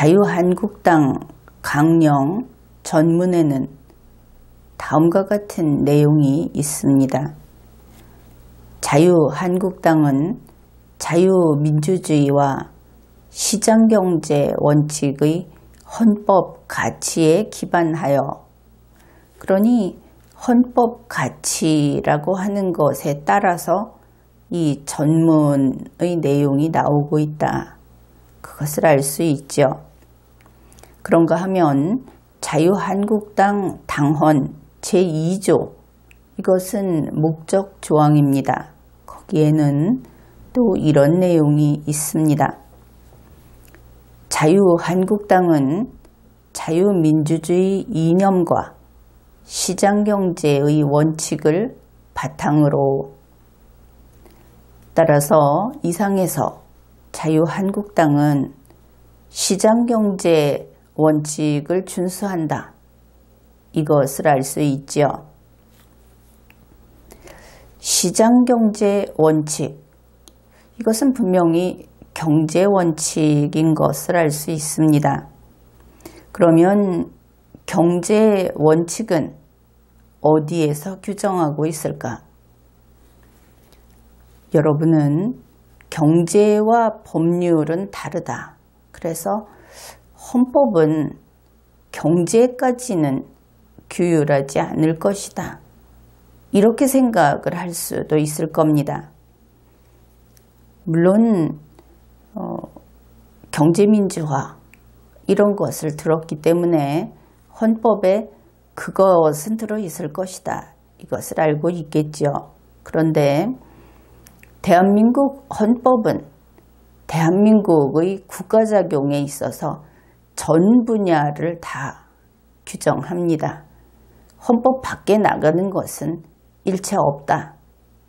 자유한국당 강령 전문에는 다음과 같은 내용이 있습니다. 자유한국당은 자유민주주의와 시장경제 원칙의 헌법 가치에 기반하여 그러니 헌법 가치라고 하는 것에 따라서 이 전문의 내용이 나오고 있다. 그것을 알 수 있죠. 그런가 하면 자유한국당 당헌 제2조 이것은 목적 조항입니다. 거기에는 또 이런 내용이 있습니다. 자유한국당은 자유민주주의 이념과 시장경제의 원칙을 바탕으로 따라서 이상에서 자유한국당은 시장경제 원칙을 준수한다. 이것을 알 수 있죠. 시장경제 원칙. 이것은 분명히 경제 원칙인 것을 알 수 있습니다. 그러면 경제 원칙은 어디에서 규정하고 있을까? 여러분은 경제와 법률은 다르다. 그래서 헌법은 경제까지는 규율하지 않을 것이다. 이렇게 생각을 할 수도 있을 겁니다. 물론 어, 경제민주화 이런 것을 들었기 때문에 헌법에 그것은 들어있을 것이다. 이것을 알고 있겠죠. 그런데 대한민국 헌법은 대한민국의 국가작용에 있어서 전 분야를 다 규정합니다. 헌법 밖에 나가는 것은 일체 없다.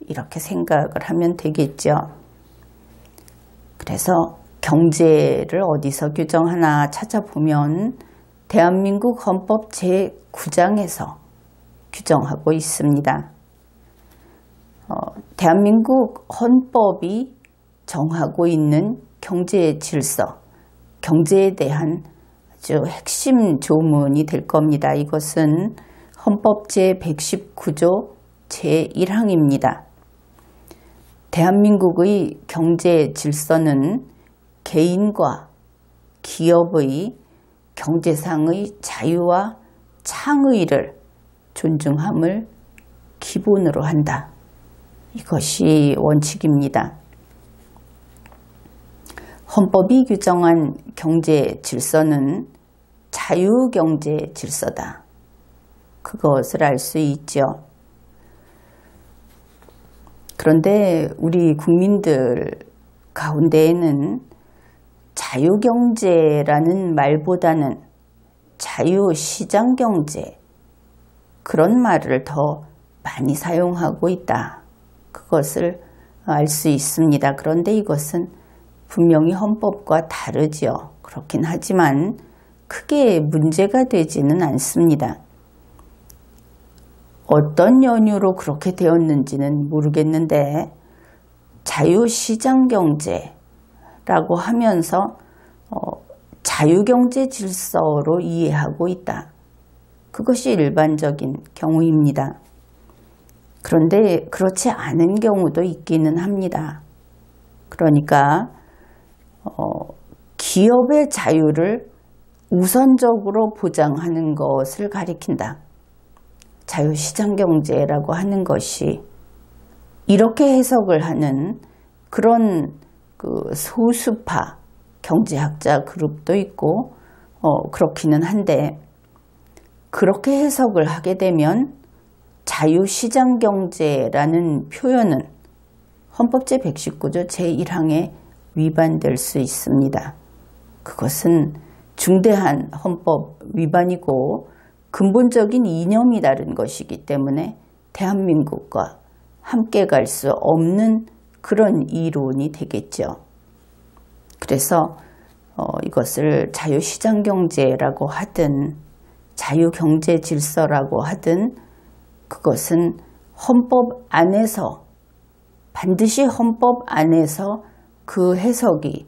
이렇게 생각을 하면 되겠죠. 그래서 경제를 어디서 규정하나 찾아보면 대한민국 헌법 제9장에서 규정하고 있습니다. 어, 대한민국 헌법이 정하고 있는 경제 질서, 경제에 대한 아주 핵심 조문이 될 겁니다. 이것은 헌법 제119조 제1항입니다. 대한민국의 경제 질서는 개인과 기업의 경제상의 자유와 창의를 존중함을 기본으로 한다. 이것이 원칙입니다. 헌법이 규정한 경제 질서는 자유경제 질서다. 그것을 알 수 있죠. 그런데 우리 국민들 가운데에는 자유경제라는 말보다는 자유시장경제 그런 말을 더 많이 사용하고 있다. 그것을 알 수 있습니다. 그런데 이것은 분명히 헌법과 다르죠. 그렇긴 하지만 크게 문제가 되지는 않습니다. 어떤 연유로 그렇게 되었는지는 모르겠는데 자유시장경제라고 하면서 어, 자유경제 질서로 이해하고 있다. 그것이 일반적인 경우입니다. 그런데 그렇지 않은 경우도 있기는 합니다. 그러니까 어, 기업의 자유를 우선적으로 보장하는 것을 가리킨다. 자유시장경제라고 하는 것이 이렇게 해석을 하는 그런 그 소수파 경제학자 그룹도 있고 어, 그렇기는 한데 그렇게 해석을 하게 되면 자유시장경제라는 표현은 헌법 제119조 제1항에 위반될 수 있습니다. 그것은 중대한 헌법 위반이고 근본적인 이념이 다른 것이기 때문에 대한민국과 함께 갈 수 없는 그런 이론이 되겠죠. 그래서 어, 이것을 자유시장경제라고 하든 자유경제 질서라고 하든 그것은 헌법 안에서 반드시 헌법 안에서 그 해석이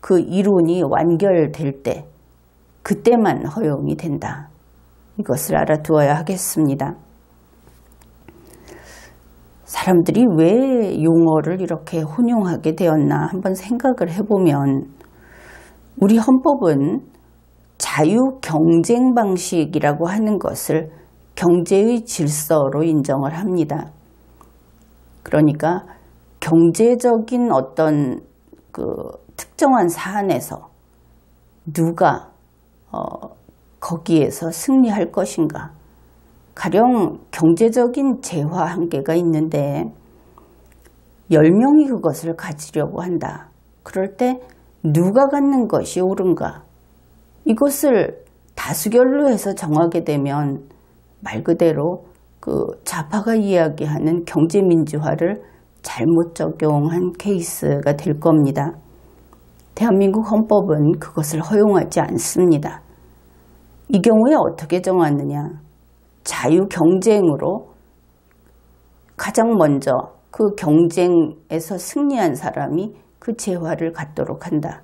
그 이론이 완결될 때 그때만 허용이 된다. 이것을 알아두어야 하겠습니다. 사람들이 왜 용어를 이렇게 혼용하게 되었나 한번 생각을 해보면 우리 헌법은 자유 경쟁 방식이라고 하는 것을 경제의 질서로 인정을 합니다. 그러니까 경제적인 어떤 그 특정한 사안에서 누가 어 거기에서 승리할 것인가 가령 경제적인 재화 한계가 있는데 10명이 그것을 가지려고 한다. 그럴 때 누가 갖는 것이 옳은가? 이것을 다수결로 해서 정하게 되면 말 그대로 그 좌파가 이야기하는 경제민주화를 잘못 적용한 케이스가 될 겁니다. 대한민국 헌법은 그것을 허용하지 않습니다. 이 경우에 어떻게 정하느냐? 자유 경쟁으로 가장 먼저 그 경쟁에서 승리한 사람이 그 재화를 갖도록 한다.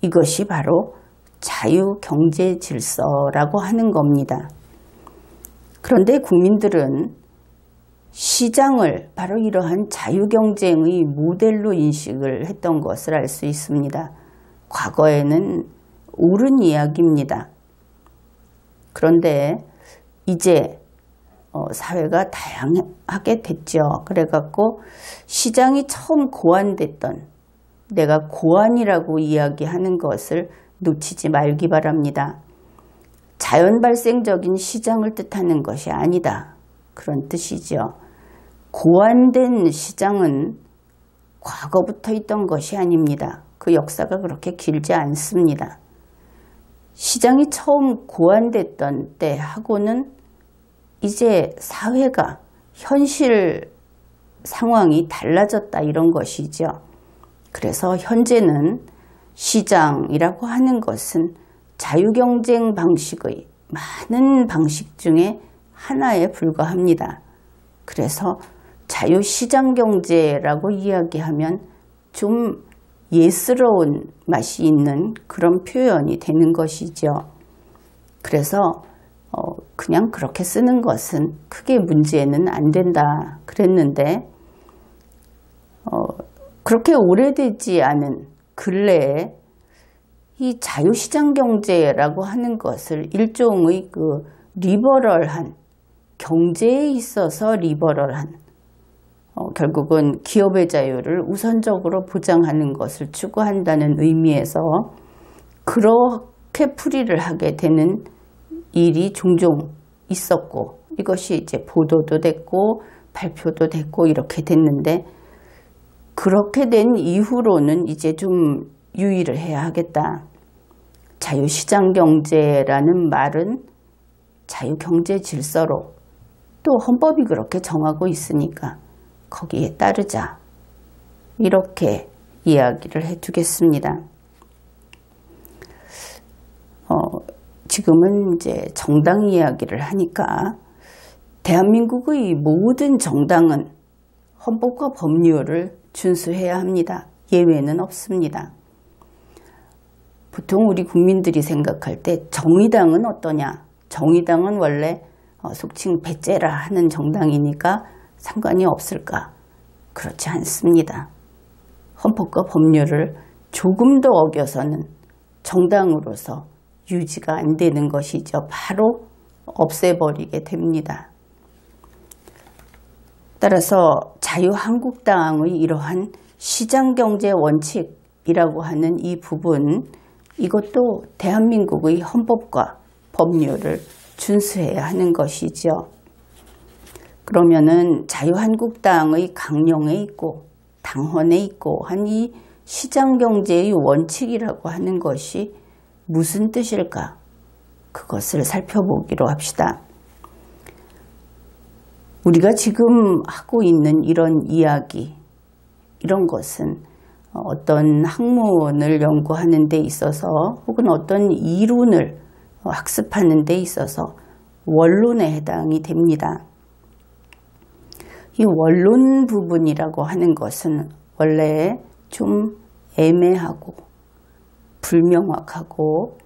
이것이 바로 자유 경제 질서라고 하는 겁니다. 그런데 국민들은 시장을 바로 이러한 자유 경쟁의 모델로 인식을 했던 것을 알 수 있습니다. 과거에는 옳은 이야기입니다. 그런데 이제 어, 사회가 다양하게 됐죠. 그래갖고 시장이 처음 고안됐던 내가 고안이라고 이야기하는 것을 놓치지 말기 바랍니다. 자연 발생적인 시장을 뜻하는 것이 아니다. 그런 뜻이죠. 고안된 시장은 과거부터 있던 것이 아닙니다. 그 역사가 그렇게 길지 않습니다. 시장이 처음 고안됐던 때하고는 이제 사회가 현실 상황이 달라졌다 이런 것이죠. 그래서 현재는 시장이라고 하는 것은 자유경쟁 방식의 많은 방식 중에 하나에 불과합니다. 그래서 자유시장 경제라고 이야기하면 좀 예스러운 맛이 있는 그런 표현이 되는 것이죠. 그래서 어, 그냥 그렇게 쓰는 것은 크게 문제는 안 된다 그랬는데 어, 그렇게 오래되지 않은 근래에 이 자유시장 경제라고 하는 것을 일종의 그 리버럴한 경제에 있어서 리버럴한 어, 결국은 기업의 자유를 우선적으로 보장하는 것을 추구한다는 의미에서 그렇게 풀이를 하게 되는 일이 종종 있었고 이것이 이제 보도도 됐고 발표도 됐고 이렇게 됐는데 그렇게 된 이후로는 이제 좀 유의를 해야 하겠다. 자유시장 경제라는 말은 자유경제 질서로 또 헌법이 그렇게 정하고 있으니까 거기에 따르자. 이렇게 이야기를 해두겠습니다. 어, 지금은 이제 정당 이야기를 하니까 대한민국의 모든 정당은 헌법과 법률을 준수해야 합니다. 예외는 없습니다. 보통 우리 국민들이 생각할 때 정의당은 어떠냐? 정의당은 원래 어, 속칭 배째라 하는 정당이니까 상관이 없을까? 그렇지 않습니다. 헌법과 법률을 조금 더 어겨서는 정당으로서 유지가 안 되는 것이죠. 바로 없애버리게 됩니다. 따라서 자유한국당의 이러한 시장경제 원칙이라고 하는 이 부분 이것도 대한민국의 헌법과 법률을 준수해야 하는 것이죠. 그러면은 자유한국당의 강령에 있고 당헌에 있고 한 이 시장경제의 원칙이라고 하는 것이 무슨 뜻일까? 그것을 살펴보기로 합시다. 우리가 지금 하고 있는 이런 이야기, 이런 것은 어떤 학문을 연구하는 데 있어서 혹은 어떤 이론을 학습하는 데 있어서 원론에 해당이 됩니다. 이 원론 부분이라고 하는 것은 원래 좀 애매하고 불명확하고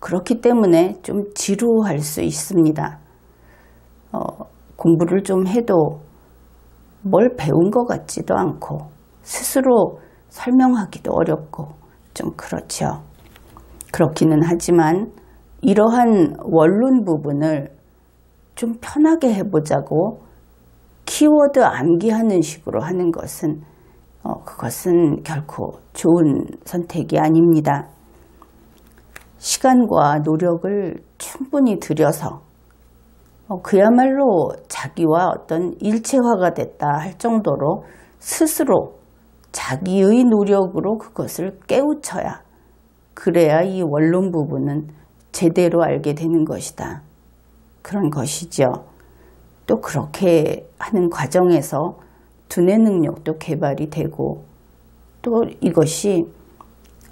그렇기 때문에 좀 지루할 수 있습니다. 어, 공부를 좀 해도 뭘 배운 것 같지도 않고 스스로 설명하기도 어렵고 좀 그렇죠. 그렇기는 하지만 이러한 원론 부분을 좀 편하게 해보자고 키워드 암기하는 식으로 하는 것은 어, 그것은 결코 좋은 선택이 아닙니다. 시간과 노력을 충분히 들여서 어, 그야말로 자기와 어떤 일체화가 됐다 할 정도로 스스로 자기의 노력으로 그것을 깨우쳐야 그래야 이 원론 부분은 제대로 알게 되는 것이다. 그런 것이죠. 또 그렇게 하는 과정에서 두뇌 능력도 개발이 되고 또 이것이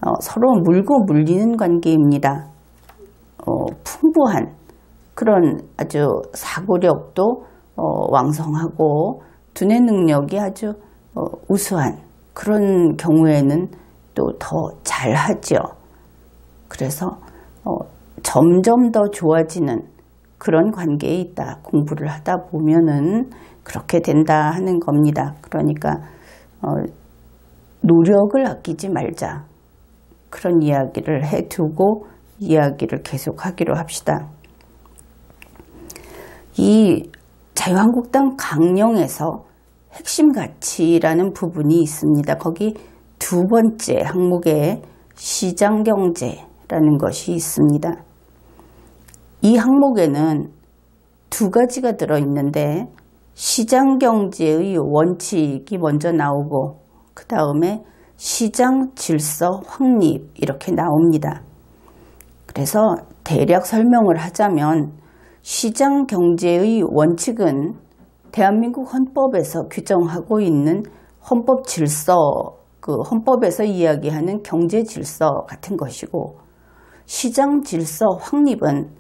어, 서로 물고 물리는 관계입니다. 어, 풍부한 그런 아주 사고력도 어, 왕성하고 두뇌 능력이 아주 어, 우수한 그런 경우에는 또 더 잘하죠. 그래서 어, 점점 더 좋아지는 그런 관계에 있다. 공부를 하다 보면은 그렇게 된다 하는 겁니다. 그러니까 어, 노력을 아끼지 말자. 그런 이야기를 해두고 이야기를 계속하기로 합시다. 이 자유한국당 강령에서 핵심 가치라는 부분이 있습니다. 거기 두 번째 항목에 시장경제라는 것이 있습니다. 이 항목에는 두 가지가 들어있는데 시장경제의 원칙이 먼저 나오고 그 다음에 시장 질서 확립 이렇게 나옵니다. 그래서 대략 설명을 하자면 시장 경제의 원칙은 대한민국 헌법에서 규정하고 있는 헌법 질서, 그 헌법에서 이야기하는 경제 질서 같은 것이고 시장 질서 확립은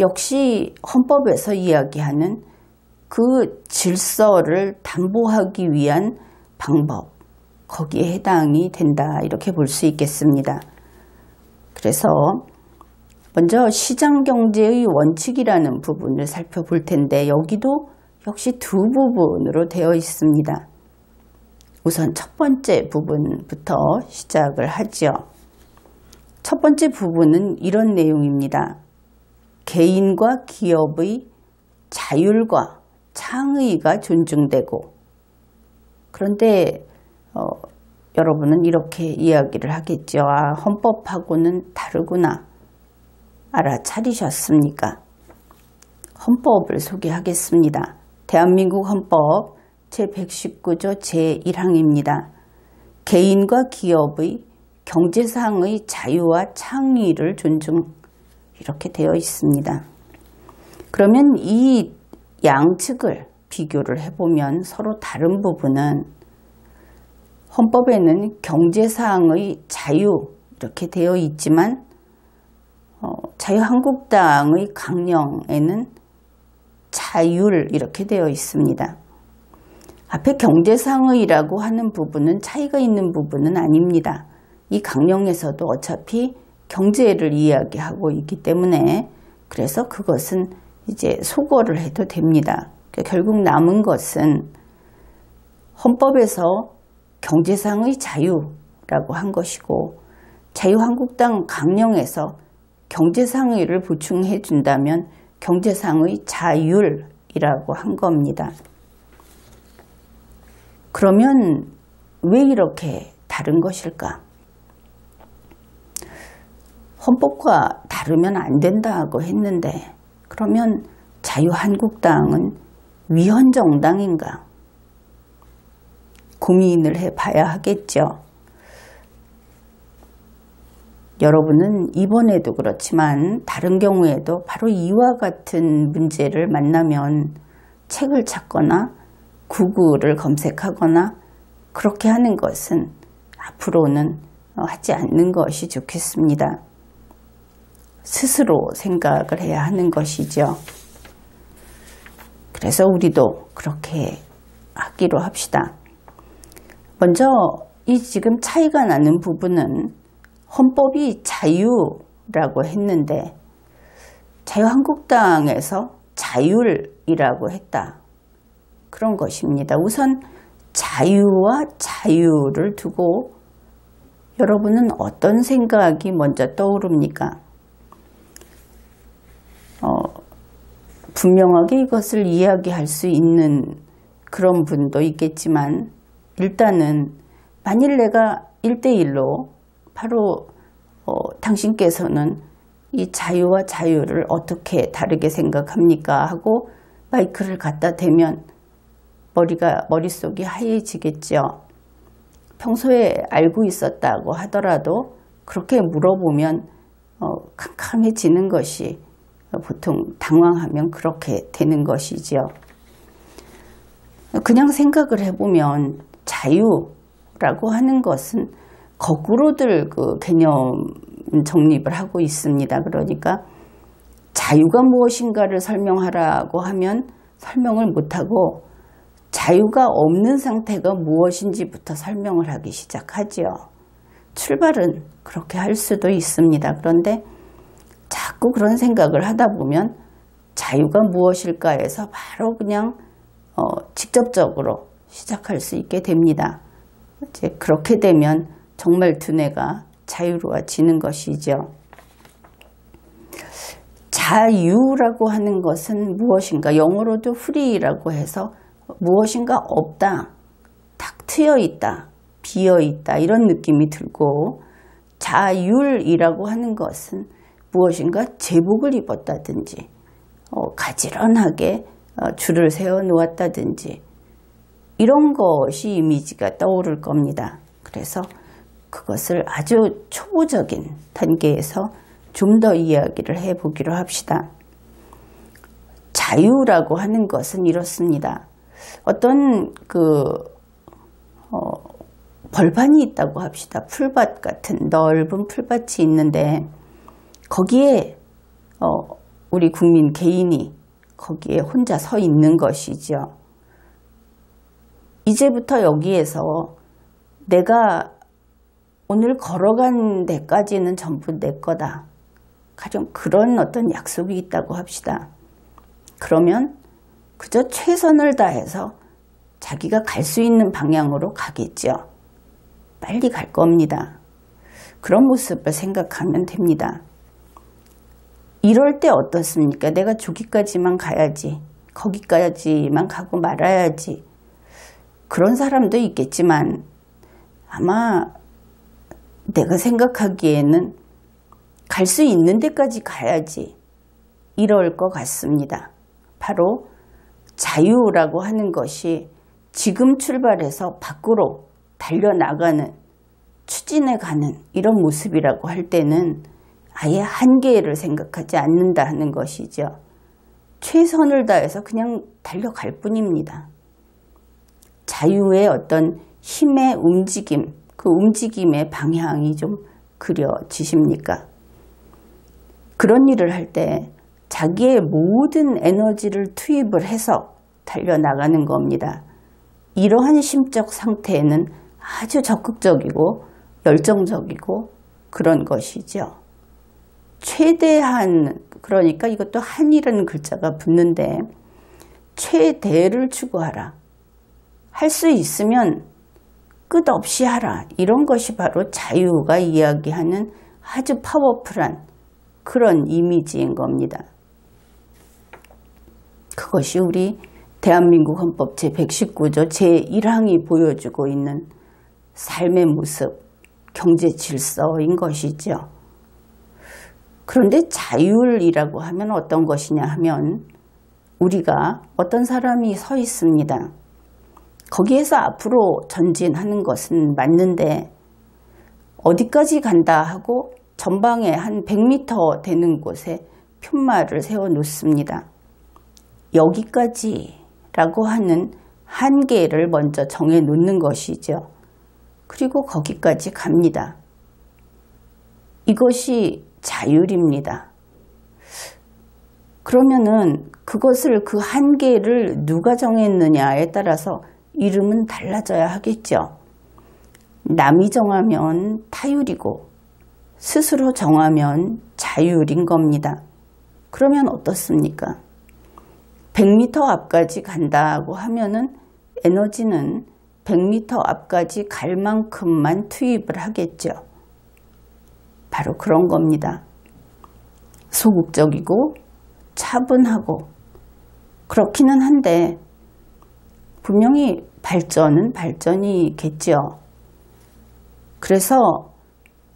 역시 헌법에서 이야기하는 그 질서를 담보하기 위한 방법, 거기에 해당이 된다. 이렇게 볼 수 있겠습니다. 그래서 먼저 시장경제의 원칙이라는 부분을 살펴볼 텐데 여기도 역시 두 부분으로 되어 있습니다. 우선 첫 번째 부분부터 시작을 하죠. 첫 번째 부분은 이런 내용입니다. 개인과 기업의 자율과 창의가 존중되고 그런데 어, 여러분은 이렇게 이야기를 하겠죠. 아, 헌법하고는 다르구나. 알아차리셨습니까? 헌법을 소개하겠습니다. 대한민국 헌법 제119조 제1항입니다. 개인과 기업의 경제상의 자유와 창의를 존중 이렇게 되어 있습니다. 그러면 이 양측을 비교를 해보면 서로 다른 부분은 헌법에는 경제상의 자유 이렇게 되어 있지만 어, 자유한국당의 강령에는 자율 이렇게 되어 있습니다. 앞에 경제상의라고 하는 부분은 차이가 있는 부분은 아닙니다. 이 강령에서도 어차피 경제를 이야기하고 있기 때문에 그래서 그것은 이제 소거를 해도 됩니다. 그러니까 결국 남은 것은 헌법에서 경제상의 자유라고 한 것이고 자유한국당 강령에서 경제상의를 보충해 준다면 경제상의 자율이라고 한 겁니다. 그러면 왜 이렇게 다른 것일까? 헌법과 다르면 안 된다고 했는데 그러면 자유한국당은 위헌정당인가? 고민을 해봐야 하겠죠. 여러분은 이번에도 그렇지만 다른 경우에도 바로 이와 같은 문제를 만나면 책을 찾거나 구글을 검색하거나 그렇게 하는 것은 앞으로는 하지 않는 것이 좋겠습니다. 스스로 생각을 해야 하는 것이죠. 그래서 우리도 그렇게 하기로 합시다. 먼저 이 지금 차이가 나는 부분은 헌법이 자유라고 했는데 자유한국당에서 자율이라고 했다. 그런 것입니다. 우선 자유와 자유를 두고 여러분은 어떤 생각이 먼저 떠오릅니까? 어, 분명하게 이것을 이야기할 수 있는 그런 분도 있겠지만 일단은 만일 내가 1대1로 바로 어, 당신께서는 이 자유와 자유를 어떻게 다르게 생각합니까? 하고 마이크를 갖다 대면 머리가 머릿속이 하얘지겠죠. 평소에 알고 있었다고 하더라도 그렇게 물어보면 어, 캄캄해지는 것이 보통 당황하면 그렇게 되는 것이지요. 그냥 생각을 해보면 자유라고 하는 것은 거꾸로들 그 개념 정립을 하고 있습니다. 그러니까 자유가 무엇인가를 설명하라고 하면 설명을 못하고 자유가 없는 상태가 무엇인지부터 설명을 하기 시작하지요. 출발은 그렇게 할 수도 있습니다. 그런데 자꾸 그런 생각을 하다 보면 자유가 무엇일까에서 바로 그냥 어, 직접적으로 시작할 수 있게 됩니다. 이제 그렇게 되면 정말 두뇌가 자유로워지는 것이죠. 자유라고 하는 것은 무엇인가? 영어로도 free라고 해서 무엇인가 없다, 탁 트여 있다, 비어 있다 이런 느낌이 들고 자율이라고 하는 것은 무엇인가 제복을 입었다든지 어, 가지런하게 어, 줄을 세워 놓았다든지 이런 것이 이미지가 떠오를 겁니다. 그래서 그것을 아주 초보적인 단계에서 좀 더 이야기를 해보기로 합시다. 자유라고 하는 것은 이렇습니다. 어떤 그 어, 벌판이 있다고 합시다. 풀밭 같은 넓은 풀밭이 있는데 거기에 어, 우리 국민 개인이 거기에 혼자 서 있는 것이죠. 이제부터 여기에서 내가 오늘 걸어간 데까지는 전부 내 거다. 가령 그런 어떤 약속이 있다고 합시다. 그러면 그저 최선을 다해서 자기가 갈 수 있는 방향으로 가겠죠. 빨리 갈 겁니다. 그런 모습을 생각하면 됩니다. 이럴 때 어떻습니까? 내가 저기까지만 가야지. 거기까지만 가고 말아야지. 그런 사람도 있겠지만 아마 내가 생각하기에는 갈 수 있는 데까지 가야지. 이럴 것 같습니다. 바로 자유라고 하는 것이 지금 출발해서 밖으로 달려나가는 추진해 가는 이런 모습이라고 할 때는 아예 한계를 생각하지 않는다 하는 것이죠. 최선을 다해서 그냥 달려갈 뿐입니다. 자유의 어떤 힘의 움직임, 그 움직임의 방향이 좀 그려지십니까? 그런 일을 할 때 자기의 모든 에너지를 투입을 해서 달려나가는 겁니다. 이러한 심적 상태에는 아주 적극적이고 열정적이고 그런 것이죠. 최대한 그러니까 이것도 한이라는 글자가 붙는데 최대를 추구하라. 할 수 있으면 끝없이 하라. 이런 것이 바로 자유가 이야기하는 아주 파워풀한 그런 이미지인 겁니다. 그것이 우리 대한민국 헌법 제119조 제1항이 보여주고 있는 삶의 모습, 경제 질서인 것이죠. 그런데 자율이라고 하면 어떤 것이냐 하면 우리가 어떤 사람이 서 있습니다. 거기에서 앞으로 전진하는 것은 맞는데 어디까지 간다 하고 전방에 한 100m 되는 곳에 편말을 세워 놓습니다. 여기까지 라고 하는 한계를 먼저 정해 놓는 것이죠. 그리고 거기까지 갑니다. 이것이 자율입니다. 그러면은 그것을 그 한계를 누가 정했느냐에 따라서 이름은 달라져야 하겠죠. 남이 정하면 타율이고 스스로 정하면 자율인 겁니다. 그러면 어떻습니까? 100m 앞까지 간다고 하면은 에너지는 100m 앞까지 갈 만큼만 투입을 하겠죠. 바로 그런 겁니다. 소극적이고 차분하고 그렇기는 한데 분명히 발전은 발전이겠죠. 그래서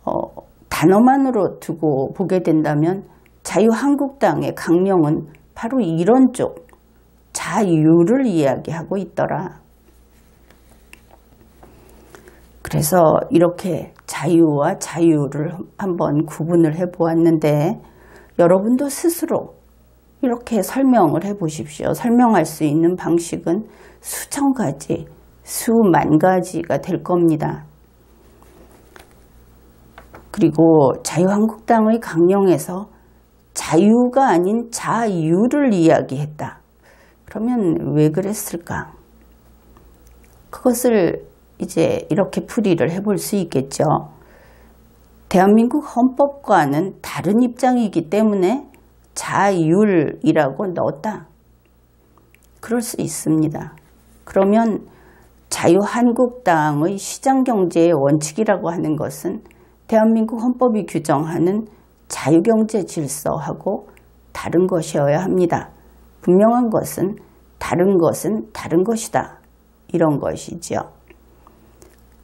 어, 단어만으로 두고 보게 된다면 자유한국당의 강령은 바로 이런 쪽 자유를 이야기하고 있더라. 그래서 이렇게 자유와 자유를 한번 구분을 해 보았는데 여러분도 스스로 이렇게 설명을 해 보십시오. 설명할 수 있는 방식은 수천 가지, 수만 가지가 될 겁니다. 그리고 자유한국당의 강령에서 자유가 아닌 자유를 이야기했다. 그러면 왜 그랬을까? 그것을 이제 이렇게 풀이를 해볼 수 있겠죠. 대한민국 헌법과는 다른 입장이기 때문에 자율이라고 넣었다. 그럴 수 있습니다. 그러면 자유한국당의 시장경제의 원칙이라고 하는 것은 대한민국 헌법이 규정하는 자유경제 질서하고 다른 것이어야 합니다. 분명한 것은 다른 것은 다른 것이다. 이런 것이지요.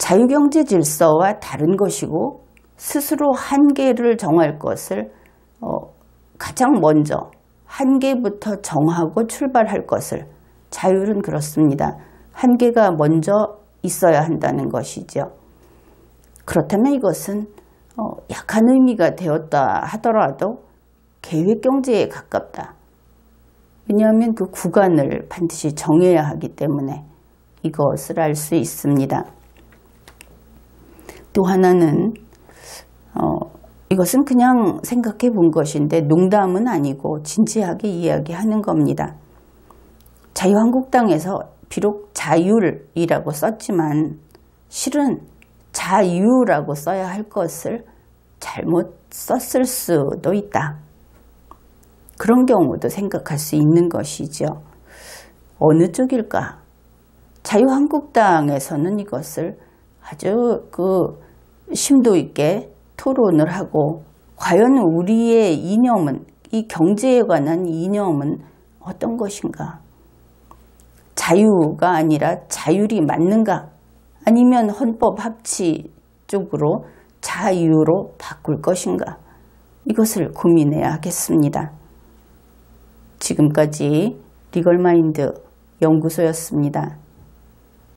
자유경제 질서와 다른 것이고 스스로 한계를 정할 것을 어, 가장 먼저 한계부터 정하고 출발할 것을 자율은 그렇습니다. 한계가 먼저 있어야 한다는 것이죠. 그렇다면 이것은 어, 약한 의미가 되었다 하더라도 계획경제에 가깝다. 왜냐하면 그 구간을 반드시 정해야 하기 때문에 이것을 알 수 있습니다. 또 하나는 어, 이것은 그냥 생각해 본 것인데 농담은 아니고 진지하게 이야기하는 겁니다. 자유한국당에서 비록 자율이라고 썼지만 실은 자유라고 써야 할 것을 잘못 썼을 수도 있다. 그런 경우도 생각할 수 있는 것이죠. 어느 쪽일까? 자유한국당에서는 이것을 아주 그 심도 있게 토론을 하고 과연 우리의 이념은 이 경제에 관한 이념은 어떤 것인가? 자유가 아니라 자율이 맞는가? 아니면 헌법 합치 쪽으로 자유로 바꿀 것인가? 이것을 고민해야 하겠습니다. 지금까지 리걸마인드 연구소였습니다.